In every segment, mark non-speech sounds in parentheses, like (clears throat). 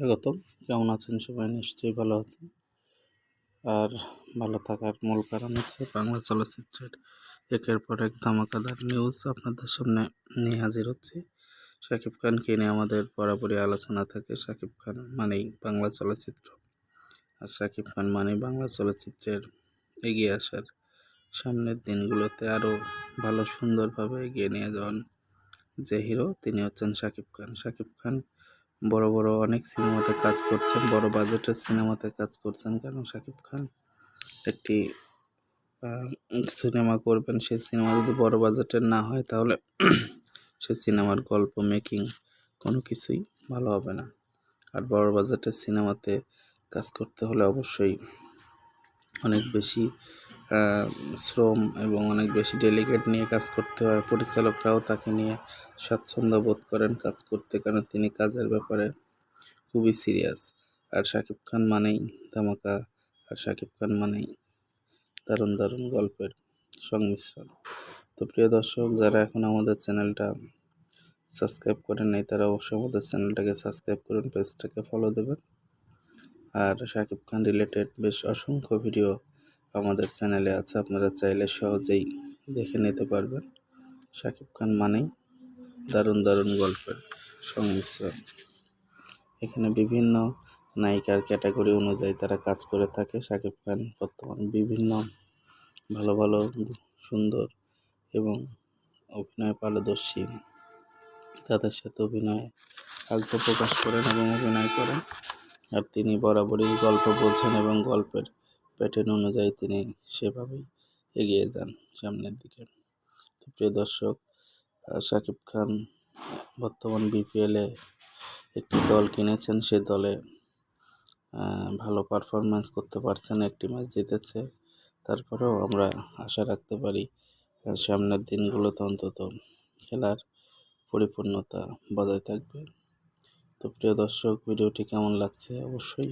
স্বাগতম। কেমন আছেন সবাই? নিশ্চয়ই ভালো আছেন। আর ভালো থাকার মূল কারণ হচ্ছে বাংলা চলচ্চিত্রের একের পর এক ধামাকাদার নিউজ আপনাদের সামনে নিয়ে হাজির হচ্ছে। শাকিব খানকে নিয়ে আমাদের বরাবরই আলোচনা থাকে। শাকিব খান মানেই বাংলা চলচ্চিত্র। আর শাকিব খান মানেই বাংলা চলচ্চিত্রের এগিয়ে আসার সামনের দিনগুলোতে আরও ভালো সুন্দরভাবে এগিয়ে নিয়ে যাওয়ান যে হিরো তিনি হচ্ছেন শাকিব খান। শাকিব খান বড় বড় অনেক সিনেমাতে কাজ করছেন, বড় বাজেটের সিনেমাতে কাজ করছেন কারণ শাকিব খান? একটি সিনেমা করবেন, সেই সিনেমা যদি বড় বাজেটের না হয় তাহলে (clears throat) সে সিনেমার গল্প, মেকিং কোনো কিছুই ভালো হবে না। আর বড় বাজেটের সিনেমাতে কাজ করতে হলে অবশ্যই অনেক বেশি শ্রম এবং অনেক বেশি ডেলিগেট নিয়ে কাজ করতে হয়। পরিচালকরাও তাকে নিয়ে স্বাচ্ছন্দ্য বোধ করেন কাজ করতে, কারণ তিনি কাজের ব্যাপারে খুবই সিরিয়াস আর শাকিব খান মানেই ধামাকা, আর শাকিব খান মানেই দারুণ দারুণ গল্পের সংমিশ্রণ। তো প্রিয় দর্শক, যারা এখন আমাদের চ্যানেলটা সাবস্ক্রাইব করেন নাই, তারা অবশ্যই আমাদের চ্যানেলটাকে সাবস্ক্রাইব করুন, পেজটাকে ফলো দেবেন। আর শাকিব খান রিলেটেড বেশ অসংখ্য ভিডিও আমাদের চ্যানেলে আছে, আপনারা চাইলে সহজেই দেখে নিতে পারবেন। শাকিব খান মানেই দারুণ দারুণ গল্পের সংমিশ্রণ। এখানে বিভিন্ন নায়িকার ক্যাটাগরি অনুযায়ী তারা কাজ করে থাকে। শাকিব খান বর্তমানে বিভিন্ন ভালো ভালো, সুন্দর এবং অভিনয় পারদর্শী। তাদের সাথে অভিনয়ে আগ্রহ প্রকাশ করেন এবং অভিনয় করেন। আর তিনি বরাবরই গল্প বলছেন এবং গল্পের প্যাটার্ন অনুযায়ী তিনি সেভাবেই এগিয়ে যান সামনের দিকে। তো প্রিয় দর্শক শাকিব খান বর্তমান বিপিএলে একটি দল কিনেছেন। সে দলে ভালো পারফরমেন্স করতে পারছেন, একটি ম্যাচ জিতেছে। তারপরেও আমরা আশা রাখতে পারি সামনের দিনগুলোতে অন্তত খেলার পরিপূর্ণতা বজায় থাকবে। তো প্রিয় দর্শক, ভিডিওটি কেমন লাগছে? অবশ্যই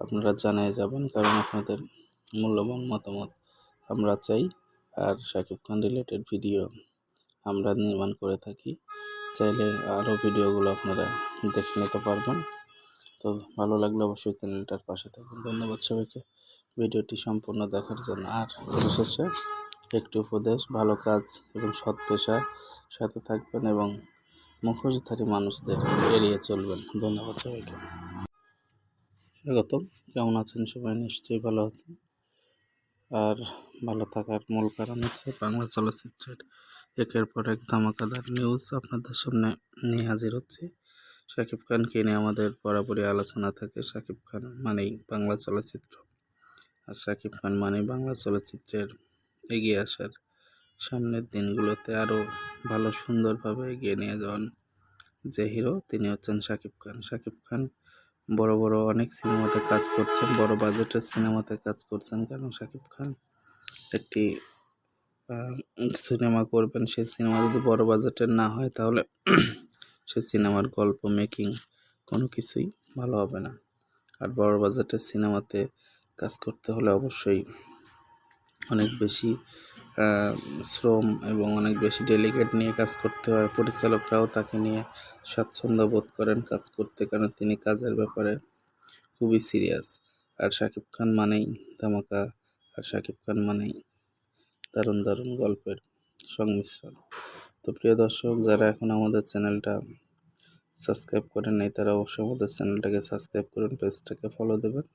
আপনারা জানিয়ে যাবেন, কারণ আপনাদের মূল্যবান মতামত আমরা চাই। আর শাকিব খান রিলেটেড ভিডিও আমরা নির্মাণ করে থাকি। চাইলে আরও ভিডিওগুলো আপনারা দেখে নিতে পারবেন। তো ভালো লাগলে অবশ্যই চ্যানেলটার পাশে থাকুন। ধন্যবাদ সবাইকে ভিডিওটি সম্পূর্ণ দেখার জন্য। আর পরিশেষে একটি উপদেশ, ভালো কাজ এবং সৎ পেশার সাথে থাকবেন এবং মুখোশধারী মানুষদের এড়িয়ে চলবেন। ধন্যবাদ সবাইকে। স্বাগতম। কেমন আছেন সবাই? নিশ্চয়ই ভালো আছেন। আর ভালো থাকার মূল কারণ হচ্ছে বাংলা চলচ্চিত্রের একের পর এক ধামাকাদার নিউজ আপনাদের সামনে নিয়ে হাজির হচ্ছে। শাকিব খানকে নিয়ে আমাদের বরাবরই আলোচনা থাকে শাকিব খান মানেই বাংলা চলচ্চিত্র। আর শাকিব খান মানেই বাংলা চলচ্চিত্রের এগিয়ে আসার সামনের দিনগুলোতে আরও ভালো সুন্দরভাবে এগিয়ে নিয়ে যাওয়ান যে হিরো তিনি হচ্ছেন শাকিব খান। শাকিব খান বড় বড় অনেক সিনেমাতে কাজ করছেন, বড় বাজেটের সিনেমাতে কাজ করছেন কারণ শাকিব খান? একটি সিনেমা করবেন, সেই সিনেমা যদি বড় বাজেটের না হয় তাহলে (clears throat) সে সিনেমার গল্প মেকিং কোনো কিছুই ভালো হবে না। আর বড় বাজেটের সিনেমাতে কাজ করতে হলে অবশ্যই অনেক বেশি শ্রম এবং অনেক বেশি ডেলিগেট নিয়ে কাজ করতে হয়। পরিচালকরাও তাকে নিয়ে স্বাচ্ছন্দ্য বোধ করেন কাজ করতে, কারণ তিনি কাজের ব্যাপারে খুবই সিরিয়াস আর শাকিব খান মানেই ধামাকা, আর শাকিব খান মানেই দারুণ দারুণ গল্পের সংমিশ্রণ। তো প্রিয় দর্শক, যারা এখন আমাদের চ্যানেলটা সাবস্ক্রাইব করেন নাই, তারা অবশ্যই আমাদের চ্যানেলটাকে সাবস্ক্রাইব করুন, পেজটাকে ফলো দেবেন।